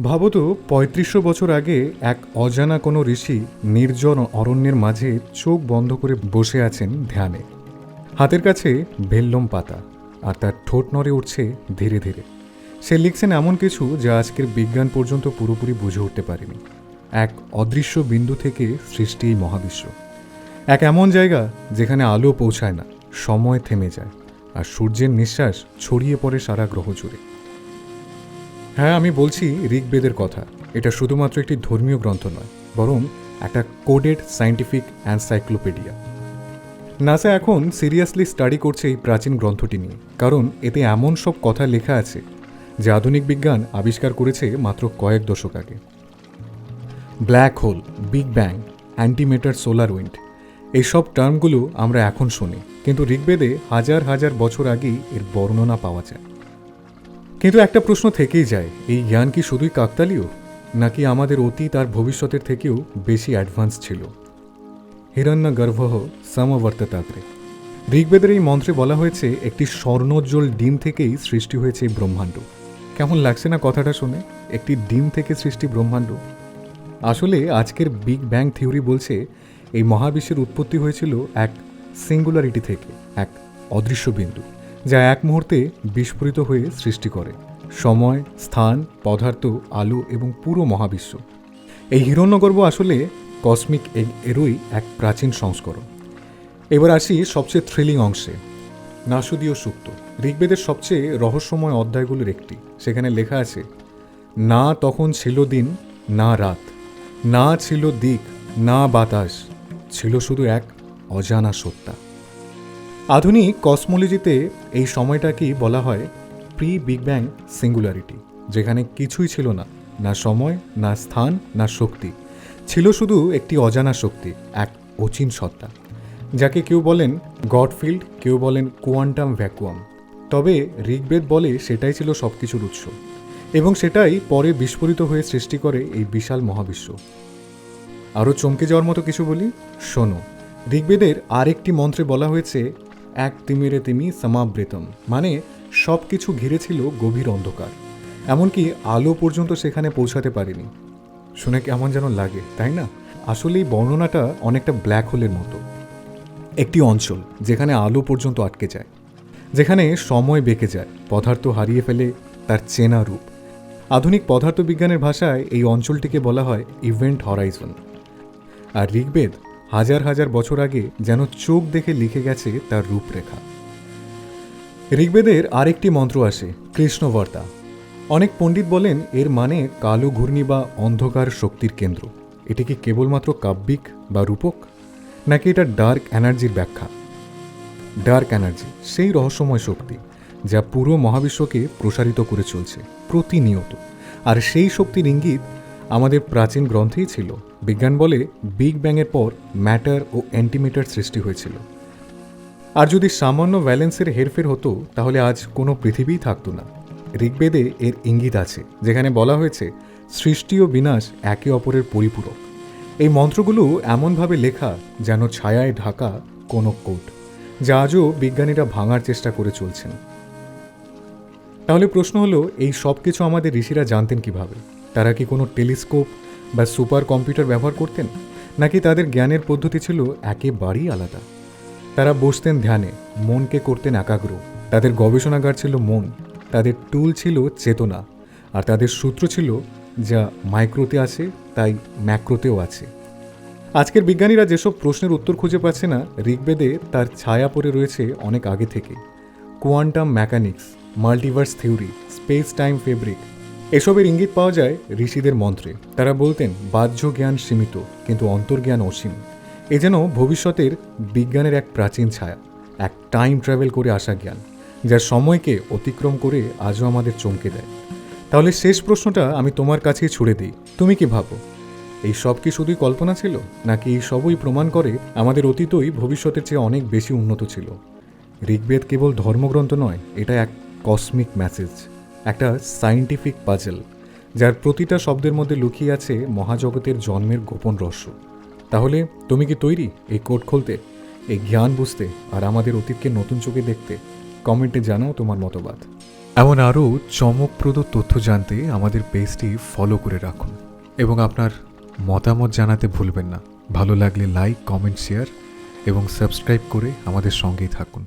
ভাবত পঁয়ত্রিশশো বছর আগে এক অজানা কোনো ঋষি নির্জন অরণ্যের মাঝে চোখ বন্ধ করে বসে আছেন ধ্যানে। হাতের কাছে ভেল্লম পাতা আর তার ঠোঁট নড়ে উঠছে ধীরে ধীরে। সে লিখছেন এমন কিছু যা আজকের বিজ্ঞান পর্যন্ত পুরোপুরি বুঝে উঠতে পারেনি। এক অদৃশ্য বিন্দু থেকে সৃষ্টি এই মহাবিশ্ব। এক এমন জায়গা যেখানে আলো পৌঁছায় না, সময় থেমে যায়, আর সূর্যের নিঃশ্বাস ছড়িয়ে পড়ে সারা গ্রহ জুড়ে। হ্যাঁ আমি বলছি ঋগ্বেদের কথা। এটা শুধুমাত্র একটি ধর্মীয় গ্রন্থ নয়, বরং একটা কোডেড সায়েন্টিফিক অ্যানসাইক্লোপিডিয়া নাসা এখন সিরিয়াসলি স্টাডি করছে এই প্রাচীন গ্রন্থটি নিয়ে, কারণ এতে এমন সব কথা লেখা আছে যে আধুনিক বিজ্ঞান আবিষ্কার করেছে মাত্র কয়েক দশক আগে। Black hole, big bang, antimatter solar wind, এইসব টার্মগুলো আমরা এখন শুনি, কিন্তু ঋগ্বেদে হাজার হাজার বছর আগেই এর বর্ণনা পাওয়া যায়। কিন্তু একটা প্রশ্ন থেকেই যায়, এই জ্ঞান কি শুধুই কাকতালীয়? নাকি আমাদের অতীত আর ভবিষ্যতের থেকেও বেশি অ্যাডভান্স ছিল? হিরণ্য গর্ভ সমবর্ততাগ্রে ঋগ্বেদের এই মন্ত্রে বলা হয়েছে, একটি স্বর্ণোজ্জ্বল ডিম থেকেই সৃষ্টি হয়েছে এই ব্রহ্মাণ্ড। কেমন লাগছে না কথাটা শুনে? একটি ডিম থেকে সৃষ্টি ব্রহ্মাণ্ড। আসলে আজকের বিগ ব্যাং থিওরি বলছে, এই মহাবিশ্বের উৎপত্তি হয়েছিল এক সিঙ্গুলারিটি থেকে, এক অদৃশ্য বিন্দু। যা এক মুহূর্তে বিস্ফোরিত হয়ে সৃষ্টি করে। সময়, স্থান, পদার্থ, আলো এবং পুরো মহাবিশ্ব। এই হিরণ্যগর্ভ আসলে কসমিক এরই এক প্রাচীন সংস্করণ। এবার আসি সবচেয়ে থ্রিলিং অংশে, নাসুদীয় সুক্ত ঋগ্বেদের সবচেয়ে রহস্যময় অধ্যায়গুলির একটি। সেখানে লেখা আছে, না তখন ছিল দিন, না রাত। না ছিল দিক, না বাতাস। ছিল শুধু এক অজানা সত্তা। আধুনিক কসমোলজিতে এই সময়টাকেই বলা হয় প্রি বিগ ব্যাং সিঙ্গুলারিটি, যেখানে কিছুই ছিল না না সময়, না স্থান, না শক্তি। ছিল শুধু একটি অজানা শক্তি, এক অচিন সত্তা, যাকে কেউ বলেন গডফিল্ড, কেউ বলেন কোয়ান্টাম ভ্যাকুয়াম। তবে ঋগ্বেদ বলে সেটাই ছিল সব কিছুর উৎস, এবং সেটাই পরে বিস্ফোরিত হয়ে সৃষ্টি করে এই বিশাল মহাবিশ্ব। আরও চমকে যাওয়ার মতো কিছু বলি? শোনো, ঋগ্বেদের আরেকটি মন্ত্রে বলা হয়েছে এক তিমিরে তিমি সমাবৃতম। মানে সব কিছু ঘিরেছিল গভীর অন্ধকার। এমনকি আলো পর্যন্ত সেখানে পৌঁছাতে পারেনি। শুনে কেমন যেন লাগে, তাই না? আসলে এই বর্ণনাটা অনেকটা ব্ল্যাক হোলের মতো। একটি অঞ্চল যেখানে আলো পর্যন্ত আটকে যায়। যেখানে সময় বেঁকে যায়, পদার্থ হারিয়ে ফেলে তার চেনা রূপ। আধুনিক পদার্থবিজ্ঞানের ভাষায় এই অঞ্চলটিকে বলা হয় ইভেন্ট হরাইজন। আর ঋগ্বেদ হাজার হাজার বছর আগে যেন চোখ দেখে লিখে গেছে তার রূপরেখা। ঋগ্বেদের আরেকটি মন্ত্র আসে, কৃষ্ণবর্তা। অনেক পণ্ডিত বলেন, এর মানে কালো ঘূর্ণি বা অন্ধকার শক্তির কেন্দ্র। এটি কি কেবলমাত্র কাব্যিক বা রূপক? নাকি এটা ডার্ক এনার্জির ব্যাখ্যা? ডার্ক এনার্জি, সেই রহস্যময় শক্তি, যা পুরো মহাবিশ্বকে প্রসারিত করে চলছে, প্রতিনিয়ত। আর সেই শক্তির ইঙ্গিত আমাদের প্রাচীন গ্রন্থেই ছিল। বিজ্ঞান বলে বিগ ব্যাংয়ের পর ম্যাটার ও অ্যান্টিমেটার সৃষ্টি হয়েছিল। আর যদি সামান্য ব্যালেন্সের হেরফের হতো, তাহলে আজ কোনো পৃথিবীই থাকতো না। ঋগ্বেদে এর ইঙ্গিত আছে, যেখানে বলা হয়েছে, সৃষ্টি ও বিনাশ একে অপরের পরিপূরক। এই মন্ত্রগুলো এমনভাবে লেখা যেন ছায়ায় ঢাকা কোনো কোট, যা আজও বিজ্ঞানীরা ভাঙার চেষ্টা করে চলছেন। তাহলে প্রশ্ন হলো, এই সব কিছু আমাদের ঋষিরা জানতেন কীভাবে? তারা কি কোনো টেলিস্কোপ বা সুপার কম্পিউটার ব্যবহার করতেন? নাকি তাদের জ্ঞানের পদ্ধতি ছিল একেবারেই আলাদা? তারা বসতেন ধ্যানে, মনকে করতেন একাগ্র। তাদের গবেষণাগার ছিল মন, তাদের টুল ছিল চেতনা, আর তাদের সূত্র ছিল যা মাইক্রোতে আছে, তাই ম্যাক্রোতেও আছে। আজকের বিজ্ঞানীরা যেসব প্রশ্নের উত্তর খুঁজে পাচ্ছে না, ঋগ্বেদে তার ছায়া পড়ে রয়েছে অনেক আগে থেকে। Quantum mechanics, multiverse theory, space time fabric এসবের ইঙ্গিত পাওয়া যায় ঋষিদের মন্ত্রে। তারা বলতেন, বাহ্য জ্ঞান সীমিত, কিন্তু অন্তর্জ্ঞান অসীম। এ যেন ভবিষ্যতের বিজ্ঞানের এক প্রাচীন ছায়া, এক টাইম ট্রাভেল করে আসা জ্ঞান যা সময়কে অতিক্রম করে আজও আমাদের চমকে দেয়। তাহলে শেষ প্রশ্নটা আমি তোমার কাছেই ছুড়ে দিই। তুমি কি ভাবো? এই সব কি শুধুই কল্পনা ছিল? নাকি এই সবই প্রমাণ করে আমাদের অতীতই ভবিষ্যতের চেয়ে অনেক বেশি উন্নত ছিল? ঋগ্বেদ কেবল ধর্মগ্রন্থ নয়, এটা এক কসমিক মেসেজ একটা সায়েন্টিফিক পাজেল যার প্রতিটা শব্দের মধ্যে লুকিয়ে আছে মহাজগতের জন্মের গোপন রহস্য। তাহলে তুমি কি তৈরি এই কোড খুলতে, এই জ্ঞান বুঝতে আর আমাদের অতীতকে নতুন চোখে দেখতে? কমেন্টে জানাও তোমার মতবাদ। এমন আরও চমকপ্রদ তথ্য জানতে আমাদের পেজটি ফলো করে রাখুন এবং আপনার মতামত জানাতে ভুলবেন না। ভালো লাগলে লাইক কমেন্ট শেয়ার এবং সাবস্ক্রাইব করে আমাদের সঙ্গেই থাকুন।